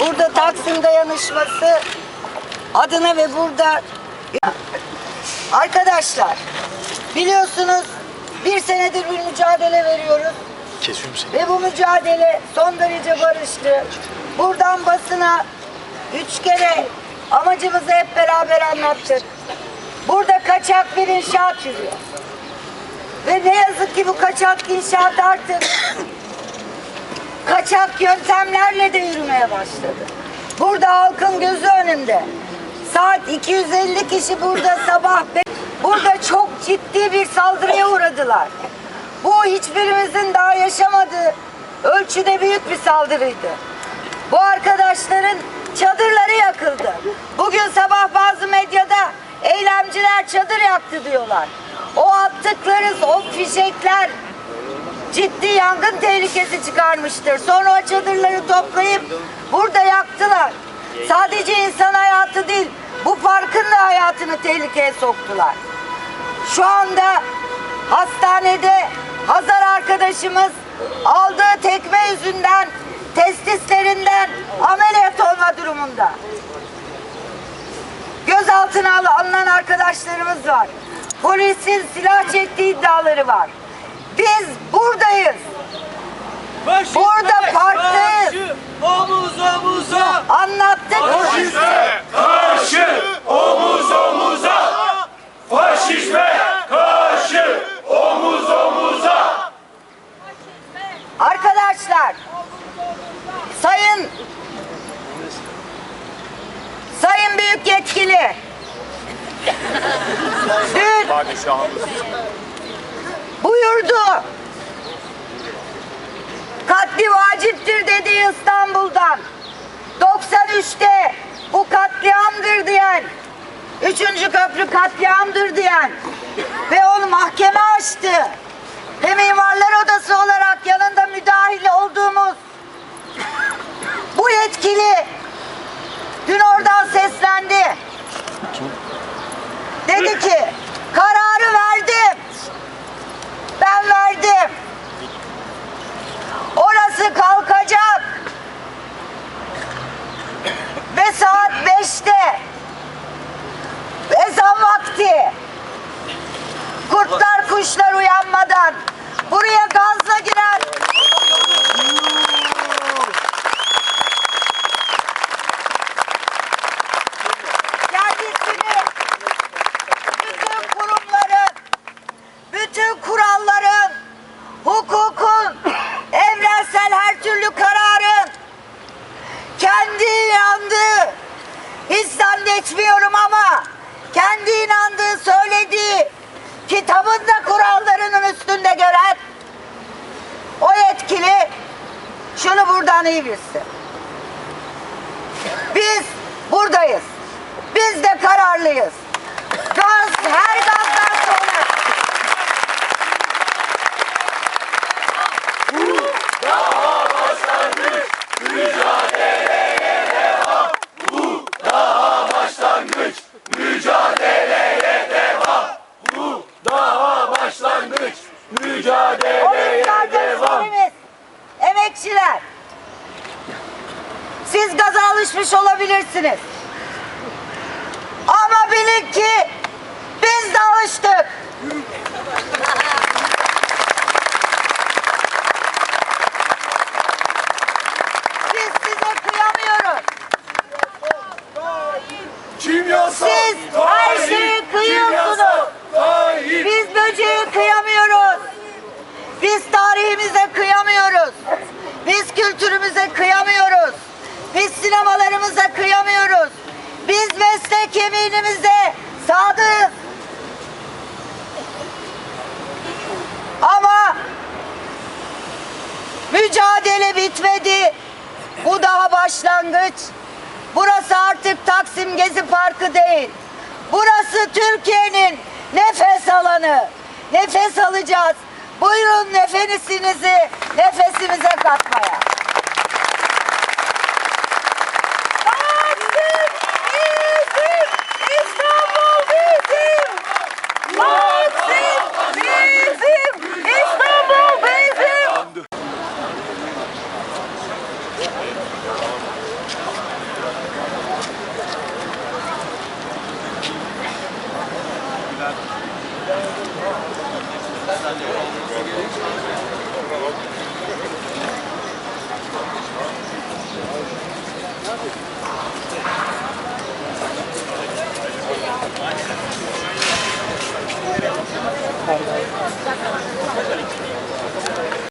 burada Taksim dayanışması adına ve burada arkadaşlar biliyorsunuz bir senedir bir mücadele veriyoruz. Kesiyorum seni. Ve bu mücadele son derece barıştı. Buradan basına üç kere amacımızı hep beraber anlattık. Burada kaçak bir inşaat yürüyor. Ve ne yazık ki bu kaçak inşaat artık kaçak yöntemlerle de yürümeye başladı. Burada halkın gözü önünde. Saat 250 kişi burada sabah burada çok ciddi bir saldırıya uğradılar. Bu hiçbirimizin daha yaşamadığı ölçüde büyük bir saldırıydı. Bu arkadaşların çadırları yakıldı. Bugün sabah bazı medyada eylemciler çadır yaktı diyorlar. O attıkları o fişekler ciddi yangın tehlikesi çıkarmıştır. Sonra o çadırları toplayıp burada yaktılar. Sadece insan hayatı değil, bu parkın da hayatını tehlikeye soktular. Şu anda hastanede Hazar arkadaşımız aldığı tekme yüzünden testislerinden ameliyat olma durumunda. Gözaltına al- alınan arkadaşlarımız var. Polisin silah çektiği iddiaları var. Biz buradayız. Burada parktayız. Omuz omuza. Anlattık. Faşizme karşı omuz omuza Faşizme karşı omuz omuza Arkadaşlar Sayın Sayın Büyük Yetkili Dün buyurdu katli vaciptir dedi İstanbul'dan 93'te bu katliamdır diyen Üçüncü köprü katliamdır diyen ve onu mahkeme açtı. Ve Mimarlar Odası olarak yanında müdahil olduğumuz bu yetkili dün oradan seslendi. Dedi ki bütün kuralların hukukun evrensel her türlü kararın kendi inandığı hiç zannetmiyorum ama kendi inandığı söylediği kitabın da kurallarının üstünde gören o yetkili şunu buradan iyi bilsin. Biz buradayız. Biz de kararlıyız. Gaz her gazdan sonra Başlangıç mücadeleye devam Bu daha başlangıç mücadeleye mücadele devam emekçiler. Siz gaza alışmış olabilirsiniz. Ama bilin ki biz de alıştık. Meslek yeminimize sadığız. Ama mücadele bitmedi. Bu daha başlangıç. Burası artık Taksim Gezi Parkı değil. Burası Türkiye'nin nefes alanı. Nefes alacağız. Buyurun nefesinizi nefesimize katmaya.